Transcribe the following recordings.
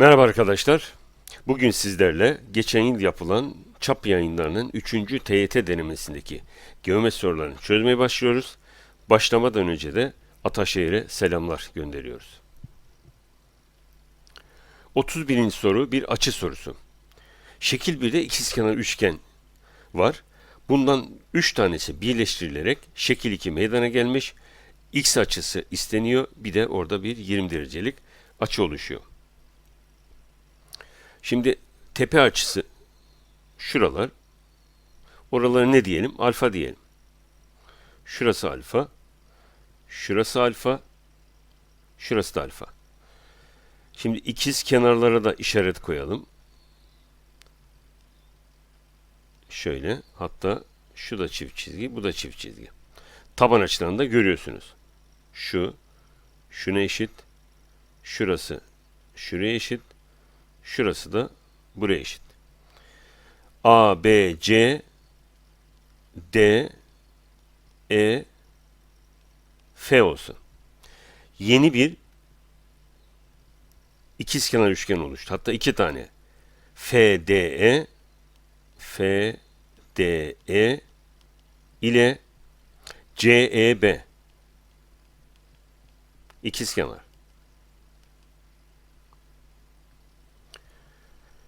Merhaba arkadaşlar. Bugün sizlerle geçen yıl yapılan çap yayınlarının 3. TYT denemesindeki geometri sorularını çözmeye başlıyoruz. Başlamadan önce de Ataşehir'e selamlar gönderiyoruz. 31. soru bir açı sorusu. Şekil 1'de ikizkenar üçgen var. Bundan 3 tanesi birleştirilerek şekil 2 meydana gelmiş. X açısı isteniyor. Bir de orada bir 20 derecelik açı oluşuyor. Şimdi tepe açısı şuralar. Oraları ne diyelim? Alfa diyelim. Şurası alfa. Şurası alfa. Şurası da alfa. Şimdi ikiz kenarlara da işaret koyalım. Şöyle hatta şu da çift çizgi, bu da çift çizgi. Taban açılarını da görüyorsunuz. Şu, şuna eşit, şurası şuraya eşit, şurası da buraya eşit. A, B, C, D, E, F olsun. Yeni bir ikizkenar üçgen oluştu. Hatta iki tane. F, D, E, F, D, E ile C, E, B. İkizkenar.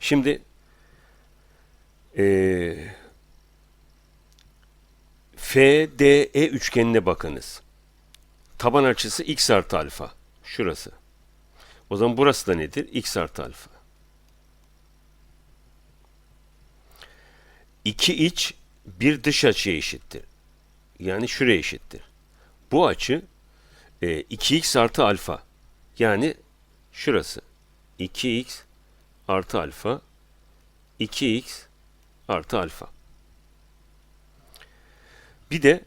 Şimdi eee FDE üçgenine bakınız. Taban açısı x artı alfa. Şurası. O zaman burası da nedir? x artı alfa. İki iç bir dış açıya eşittir. Yani şuraya eşittir. Bu açı e, 2x artı alfa. Yani şurası. 2x artı alfa 2x artı alfa. Bir de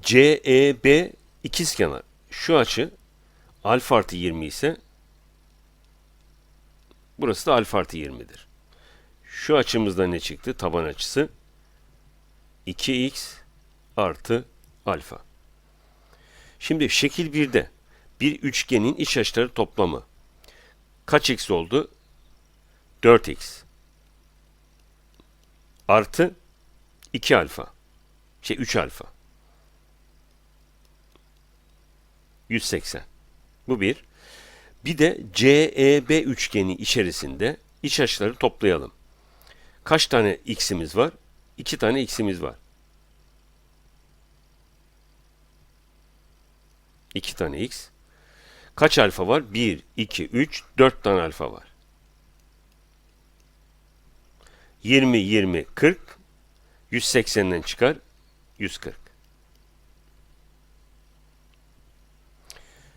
CEB ikizkenar. Şu açı alfa artı 20 ise burası da alfa artı 20'dir. Şu açımızda ne çıktı? Taban açısı 2x artı alfa. Şimdi şekil 1'de bir üçgenin iç açıları toplamı kaç x oldu? 4x artı 2 alfa. Şey 3 alfa. 180 bu bir. Bir de CEB üçgeni içerisinde iç açıları toplayalım. Kaç tane x'imiz var? 2 tane x'imiz var. 2 tane x. Kaç alfa var? 1 2 3 4 tane alfa var 20, 20, 40. 180'den çıkar. 140.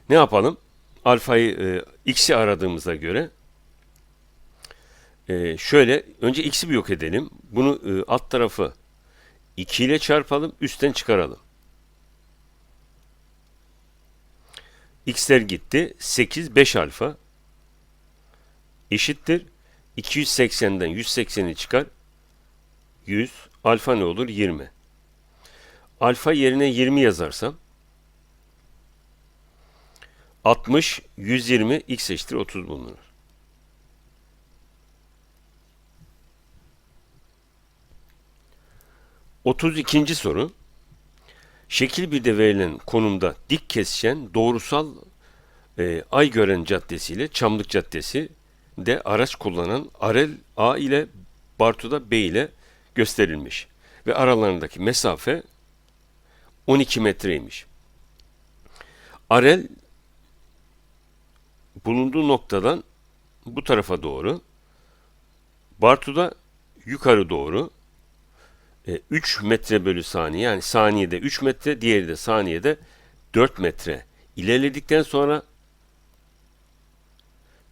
Ne yapalım? Alfayı, e, x'i aradığımıza göre e, şöyle önce x'i bir yok edelim. Bunu e, alt tarafı 2 ile çarpalım. Üstten çıkaralım. x'ler gitti. 8, 5 alfa eşittir. 280'den 180'i çıkar. 100. Alfa ne olur? 20. Alfa yerine 20 yazarsam 60, 120, x eşittir 30 bulunur. Otuz ikinci soru. Şekil 1'de verilen konumda dik kesişen doğrusal e, Aygören Caddesi ile Çamlık Caddesi de araç kullanan Arel A ile Bartu'da B ile gösterilmiş. Ve aralarındaki mesafe 12 metreymiş. Arel bulunduğu noktadan bu tarafa doğru, Bartu'da yukarı doğru 3 metre bölü saniye yani saniyede 3 metre, diğeri de saniyede 4 metre ilerledikten sonra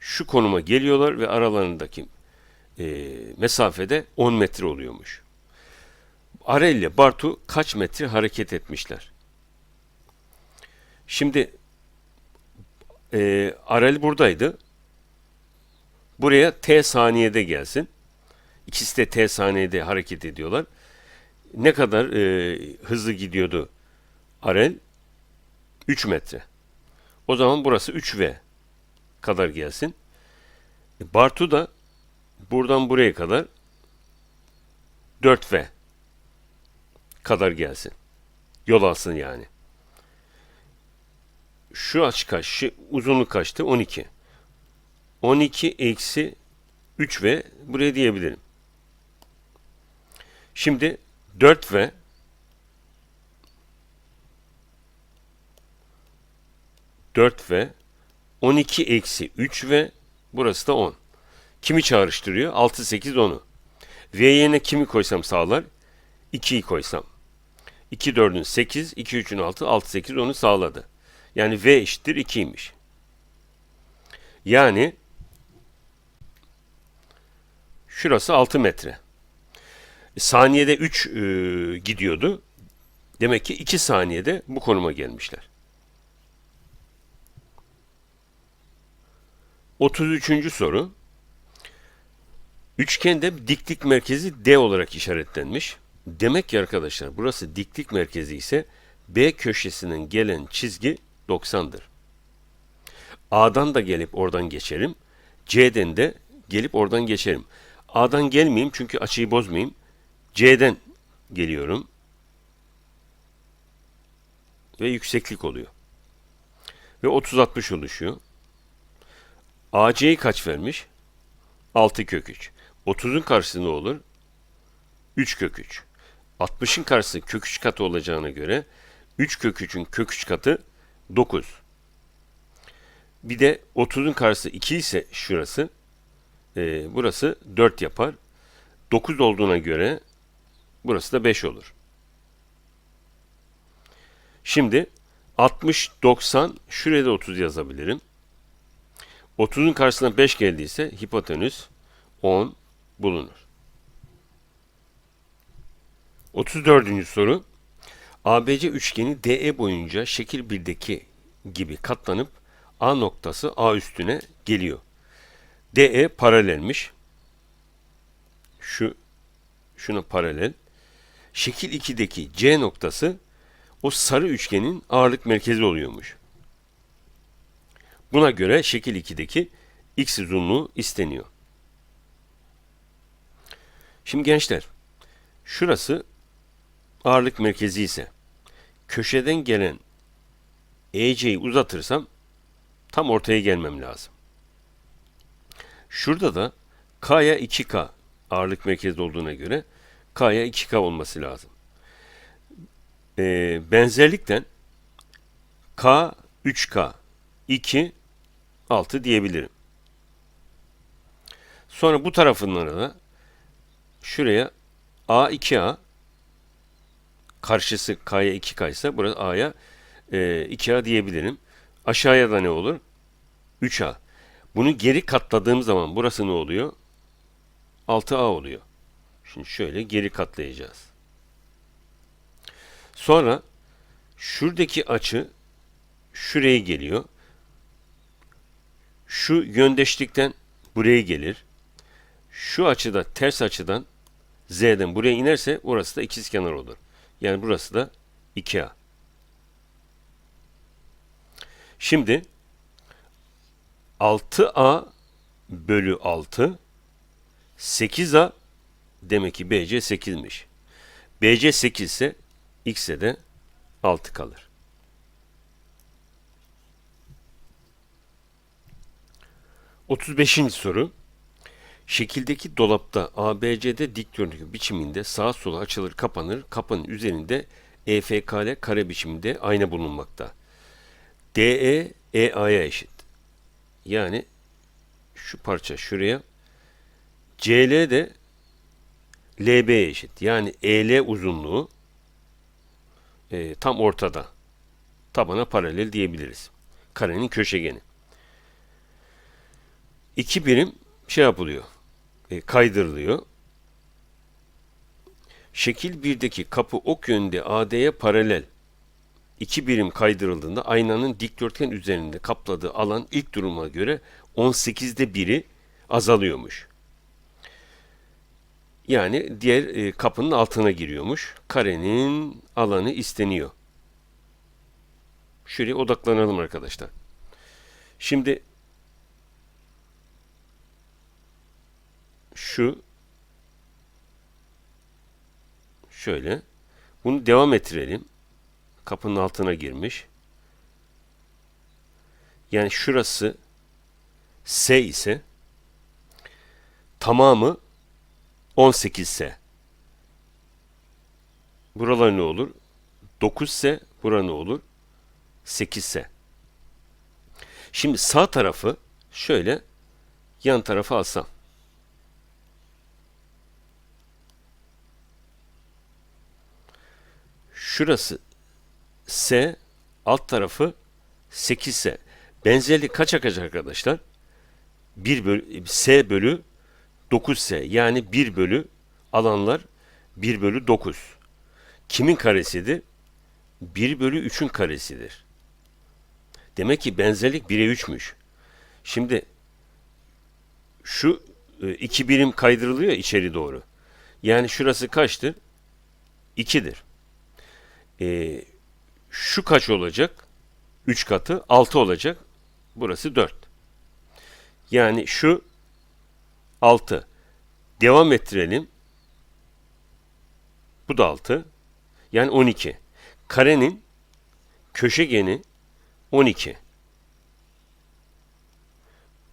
şu konuma geliyorlar ve aralarındaki e, mesafede 10 metre oluyormuş. Arel ile Bartu kaç metre hareket etmişler? Şimdi e, Arel buradaydı. Buraya t saniyede gelsin. İkisi de t saniyede hareket ediyorlar. Ne kadar e, hızlı gidiyordu Arel? 3 metre. O zaman burası 3V kadar gelsin. Bartu da buradan buraya kadar 4V kadar gelsin. Yol alsın yani. Şu açı kaç? Şu uzunluk kaçtı? 12. 12 eksi 3V buraya diyebilirim. Şimdi 4V 4 ve 12 eksi 3 ve burası da 10. Kimi çağrıştırıyor? 6, 8, 10'u. V yerine kimi koysam sağlar? 2'yi koysam. 2, 4'ün 8, 2, 3'ün 6, 6, 8, 10'u sağladı. Yani V eşittir 2'ymiş. Yani şurası 6 metre. Saniyede 3 e, gidiyordu. Demek ki 2 saniyede bu konuma gelmişler. 33. soru. Üçgende diklik merkezi D olarak işaretlenmiş. Demek ki arkadaşlar burası diklik merkezi ise B köşesinden gelen çizgi 90'dır. A'dan da gelip oradan geçerim. C'den de gelip oradan geçerim. A'dan gelmeyeyim çünkü açıyı bozmayayım. C'den geliyorum. Ve yükseklik oluyor. Ve 30-60 oluşuyor. AC'yi kaç vermiş? 6 kök 3. 30'un karşısı ne olur? 3 kök 3. 60'ın karşısı kök 3 katı olacağına göre 3 kök 3'ün kök 3 katı 9. Bir de 30'un karşısı 2 ise şurası. E, burası 4 yapar. 9 olduğuna göre burası da 5 olur. Şimdi 60, 90, şuraya da 30 yazabilirim. 30'un karşısına 5 geldiyse hipotenüs 10 bulunur. 34. soru. ABC üçgeni DE boyunca şekil 1'deki gibi katlanıp A noktası A üstüne geliyor. DE paralelmiş. Şu şuna paralel. Şekil 2'deki C noktası o sarı üçgenin ağırlık merkezi oluyormuş. Buna göre şekil 2'deki x uzunluğu isteniyor. Şimdi gençler, şurası ağırlık merkezi ise köşeden gelen EC'yi uzatırsam tam ortaya gelmem lazım. Şurada da K'ya 2K ağırlık merkezi olduğuna göre K'ya 2K olması lazım. Ee, benzerlikten K 3K 2 6 diyebilirim. Sonra bu tarafından da şuraya A 2A karşısı K'ya 2K ise burası A'ya e, 2A diyebilirim. Aşağıya da ne olur? 3A. Bunu geri katladığım zaman burası ne oluyor? 6A oluyor. Şimdi şöyle geri katlayacağız. Sonra şuradaki açı şuraya geliyor. Şu yöndeşlikten buraya gelir. Şu açıda ters açıdan Z'den buraya inerse orası da ikizkenar olur. Yani burası da 2A. Şimdi 6A bölü 6 8A demek ki BC 8'miş. BC 8 ise X'e de 6 kalır. 35. soru. Şekildeki dolapta ABCD dikdörtgen biçiminde sağa sola açılır kapanır. Kapının üzerinde EFKL kare biçiminde ayna bulunmakta. DE EA'ya eşit. Yani şu parça şuraya. CL de LB'ye eşit. Yani EL uzunluğu e, tam ortada. Tabana paralel diyebiliriz. Karenin köşegeni. İki birim şey yapılıyor. E, kaydırılıyor. Şekil 1'deki kapı ok yönünde AD'ye paralel iki birim kaydırıldığında aynanın dikdörtgen üzerinde kapladığı alan ilk duruma göre 18'de biri azalıyormuş. Yani diğer e, kapının altına giriyormuş. Karenin alanı isteniyor. Şuraya odaklanalım arkadaşlar. Şimdi şu şöyle bunu devam ettirelim. Kapının altına girmiş. Yani şurası S ise tamamı 18 ise buralar ne olur? 9 ise bura ne olur? 8 ise. Şimdi sağ tarafı şöyle yan tarafa alsam. Şurası S, alt tarafı 8 S. Benzerlik kaça kaç arkadaşlar? 1 bölü, S bölü 9 S. Yani 1 bölü alanlar 1 bölü 9. Kimin karesidir? 1 bölü 3'ün karesidir. Demek ki benzerlik 1'e 3'müş. Şimdi şu e, iki birim kaydırılıyor içeri doğru. Yani şurası kaçtır? 2'dir. E, şu kaç olacak? 3 katı 6 olacak. Burası 4. Yani şu 6. Devam ettirelim. Bu da 6. Yani 12. Karenin köşegeni 12.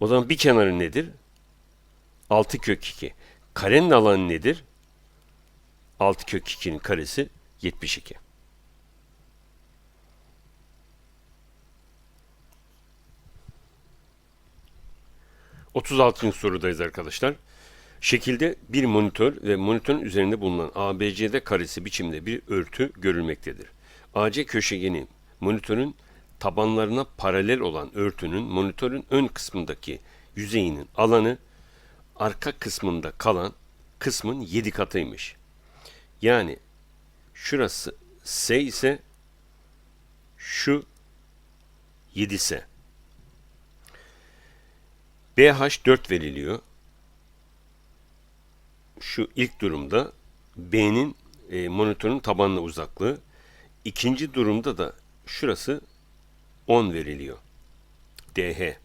O zaman bir kenarı nedir? 6 kök 2. Karenin alanı nedir? 6 kök 2'nin karesi 72. Otuz altıncı sorudayız arkadaşlar. Şekilde bir monitör ve monitörün üzerinde bulunan ABCD karesi biçimde bir örtü görülmektedir. AC köşegeni monitörün tabanlarına paralel olan örtünün monitörün ön kısmındaki yüzeyinin alanı arka kısmında kalan kısmın 7 katıymış. Yani şurası S ise şu 7 ise BH 4 veriliyor. Şu ilk durumda B'nin e, monitörün tabanına uzaklığı. İkinci durumda da şurası 10 veriliyor. DH.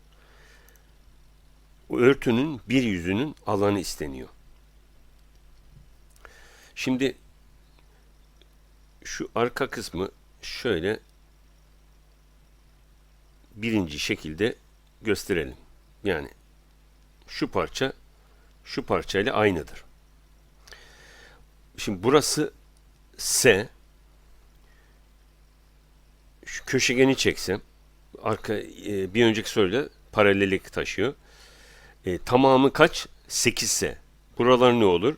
Bu örtünün bir yüzünün alanı isteniyor. Şimdi şu arka kısmı şöyle birinci şekilde gösterelim. Yani şu parça şu parçayla aynıdır. Şimdi burası S. Şu köşegeni çeksem arka e, bir önceki soruyla paralellik taşıyor. E, tamamı kaç? 8 ise. Buralar ne olur?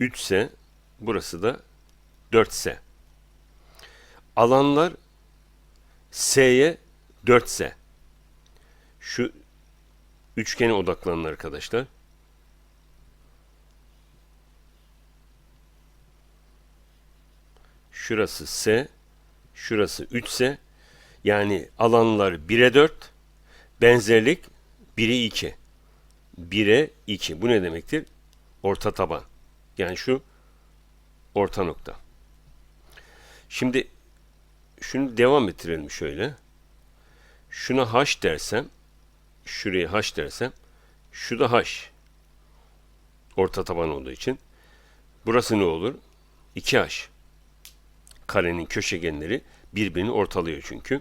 3 ise burası da 4 ise. Alanlar S'ye 4 ise. Şu üçgene odaklanın arkadaşlar. Şurası S, şurası 3 ise yani alanlar 1'e 4, benzerlik 1'e 2. 1'e 2. Bu ne demektir? Orta taban. Yani şu orta nokta. Şimdi şunu devam ettirelim şöyle. Şuna h dersem, şuraya h dersem, şu da h. Orta taban olduğu için. Burası ne olur? 2h. Karenin köşegenleri birbirini ortalıyor çünkü.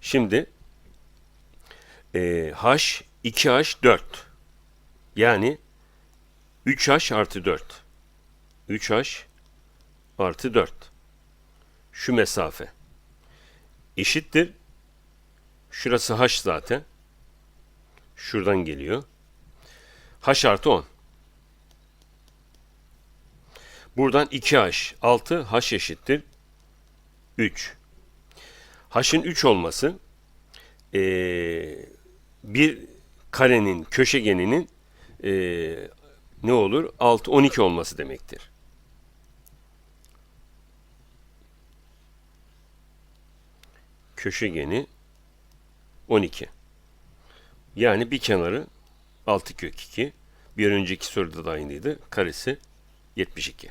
Şimdi e, h 2h 4. Yani 3h artı 4. 3h artı 4. Şu mesafe. Eşittir. Şurası h zaten. Şuradan geliyor. h artı 10. Buradan 2h 6 h eşittir 3. h'ın 3 olması eee bir karenin köşegeninin e, ne olur? 6, 12 olması demektir. Köşegeni 12. Yani bir kenarı 6 kök 2. Bir önceki soruda da aynıydı. Karesi 72.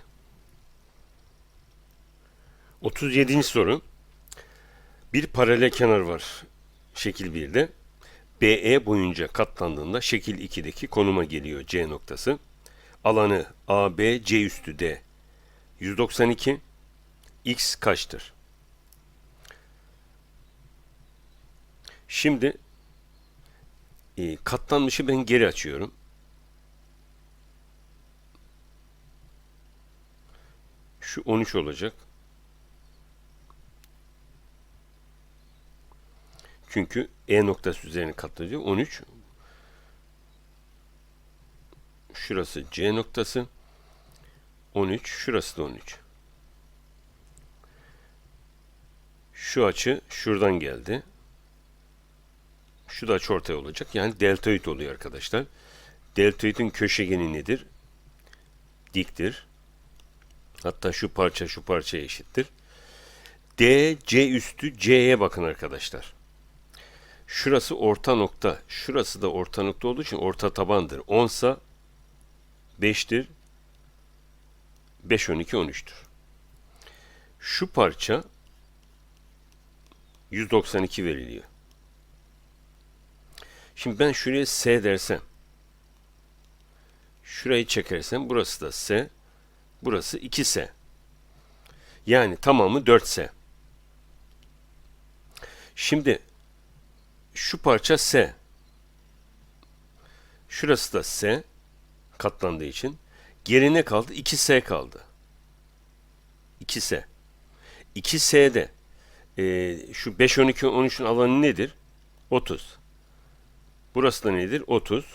37. soru. Bir paralel kenar var şekil 1'de BE boyunca katlandığında şekil 2'deki konuma geliyor C noktası. Alanı AB C üstü D 192 X kaçtır? Şimdi e, katlanmışı ben geri açıyorum. Şu 13 olacak. Çünkü E noktası üzerine katlanıyor. 13. Şurası C noktası. 13. Şurası da 13. Şu açı şuradan geldi. Şu da açı ortaya olacak. Yani deltoid oluyor arkadaşlar. Deltoidin köşegeni nedir? Diktir. Hatta şu parça şu parçaya eşittir. D, C üstü C'ye bakın arkadaşlar. Şurası orta nokta. Şurası da orta nokta olduğu için orta tabandır. 10 sa 5'tir. 5, 12, 13'tür. Şu parça 192 veriliyor. Şimdi ben şuraya S dersem şurayı çekersem burası da S burası 2S. Yani tamamı 4S. Şimdi şu parça S. Şurası da S katlandığı için geri ne kaldı? 2S kaldı. 2S. 2S'de e, şu 5, 12, 13'ün alanı nedir? 30. Burası da nedir? 30.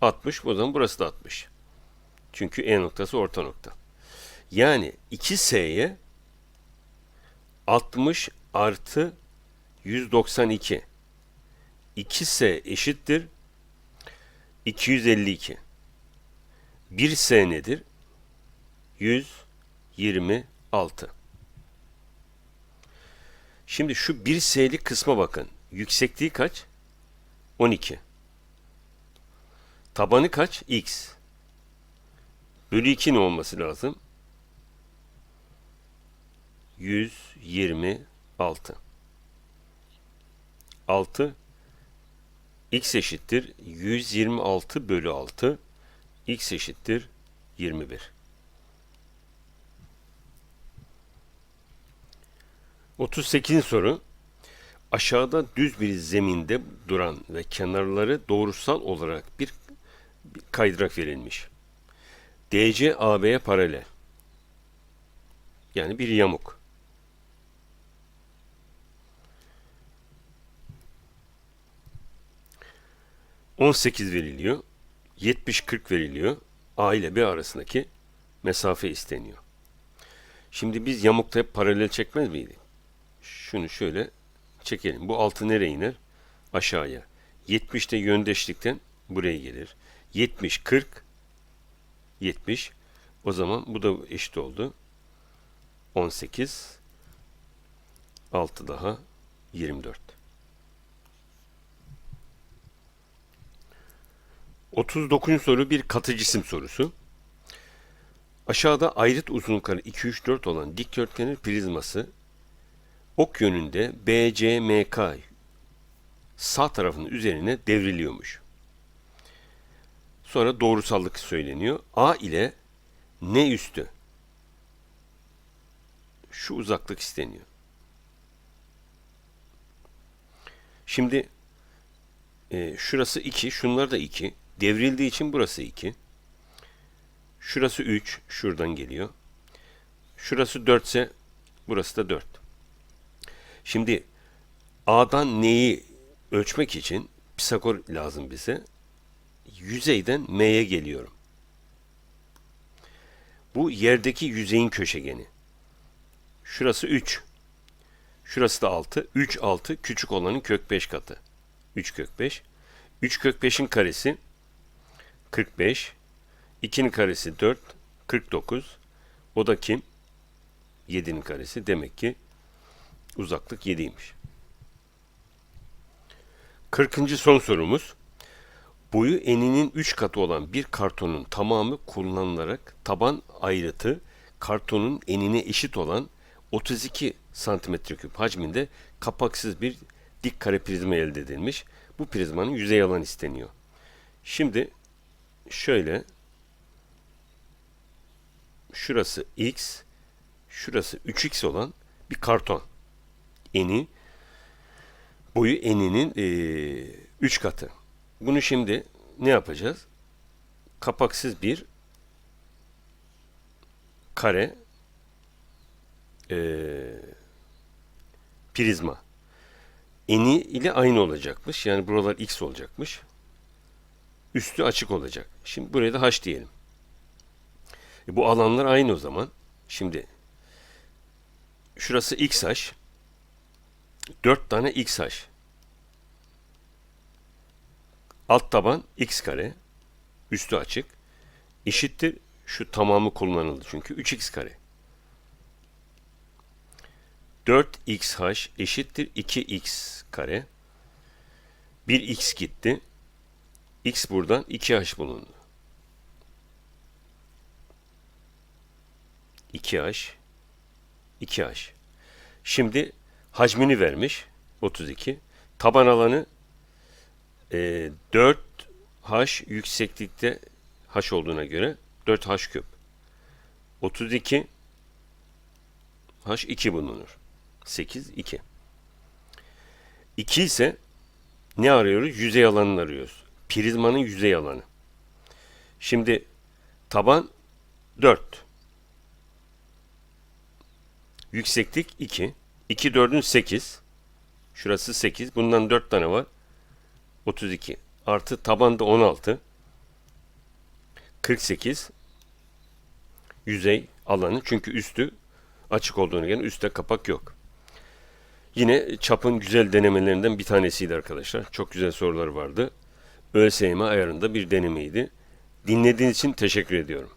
60. O zaman burası da 60. Çünkü E noktası orta nokta. Yani 2S'ye 60 artı 192. 2S eşittir 252. 1S nedir? 126. Şimdi şu 1S'lik kısma bakın. Yüksekliği kaç? 12. Tabanı kaç? X. Bölü 2 ne olması lazım? 126. 6 x eşittir 126 bölü 6 x eşittir 21. 38. soru aşağıda düz bir zeminde duran ve kenarları doğrusal olarak bir, kaydırak verilmiş. DC AB'ye paralel. Yani bir yamuk. ...18 veriliyor. 70-40 veriliyor. A ile B arasındaki mesafe isteniyor. Şimdi biz yamukta hep paralel çekmez miydik? Şunu şöyle çekelim. Bu altı nereye iner? Aşağıya. 70'te yöndeşlikten buraya gelir. 70, 40, 70. O zaman bu da eşit oldu. 18, 6 daha 24. 39. soru bir katı cisim sorusu. Aşağıda ayrıt uzunlukları 2, 3, 4 olan dikdörtgenin prizması ok yönünde BCMK sağ tarafının üzerine devriliyormuş. Sonra doğrusallık söyleniyor. A ile N üstü şu uzaklık isteniyor. Şimdi e, şurası 2, şunlar da 2. Devrildiği için burası 2. Şurası 3, şuradan geliyor. Şurası 4 ise burası da 4. Şimdi A'dan N'yi ölçmek için Pisagor lazım bize. Yüzeyden M'ye geliyorum. Bu yerdeki yüzeyin köşegeni. Şurası 3. Şurası da 6. 3 6 küçük olanın kök 5 katı. 3 kök 5. 3 kök 5'in karesi 45. 2'nin karesi 4. 49. O da kim? 7'nin karesi. Demek ki uzaklık 7'ymiş. 40. son sorumuz. Boyu eninin 3 katı olan bir kartonun tamamı kullanılarak taban ayrıtı kartonun enine eşit olan 32 santimetre küp hacminde kapaksız bir dik kare prizma elde edilmiş. Bu prizmanın yüzey alanı isteniyor. Şimdi şöyle şurası x, şurası 3x olan bir karton. Eni boyu eninin 3 katı. Bunu şimdi ne yapacağız? Kapaksız bir kare eee, prizma. Eni ile aynı olacakmış. Yani buralar x olacakmış. Üstü açık olacak. Şimdi buraya da h diyelim. E, bu alanlar aynı o zaman. Şimdi şurası xh. 4 tane xh. Alt taban x kare. Üstü açık. Eşittir. Şu tamamı kullanıldı çünkü. 3x kare. 4xh eşittir 2x kare. 1x gitti. x buradan 2h bulundu. 2h 2h. Şimdi hacmini vermiş 32. Taban alanı e, 4h yükseklikte h olduğuna göre 4h küp. 32 h2 bulunur. 8 2. 2 ise ne arıyoruz? Yüzey alanını arıyoruz. Prizmanın yüzey alanı. Şimdi taban 4. Yükseklik 2. 2 4'ün 8. Şurası 8. Bundan 4 tane var. 32. Artı tabanda 16. 48. Yüzey alanı. Çünkü üstü açık olduğunu göre üstte kapak yok. Yine çapın güzel denemelerinden bir tanesiydi arkadaşlar. Çok güzel sorular vardı. ÖSYM ayarında bir denemeydi. Dinlediğiniz için teşekkür ediyorum.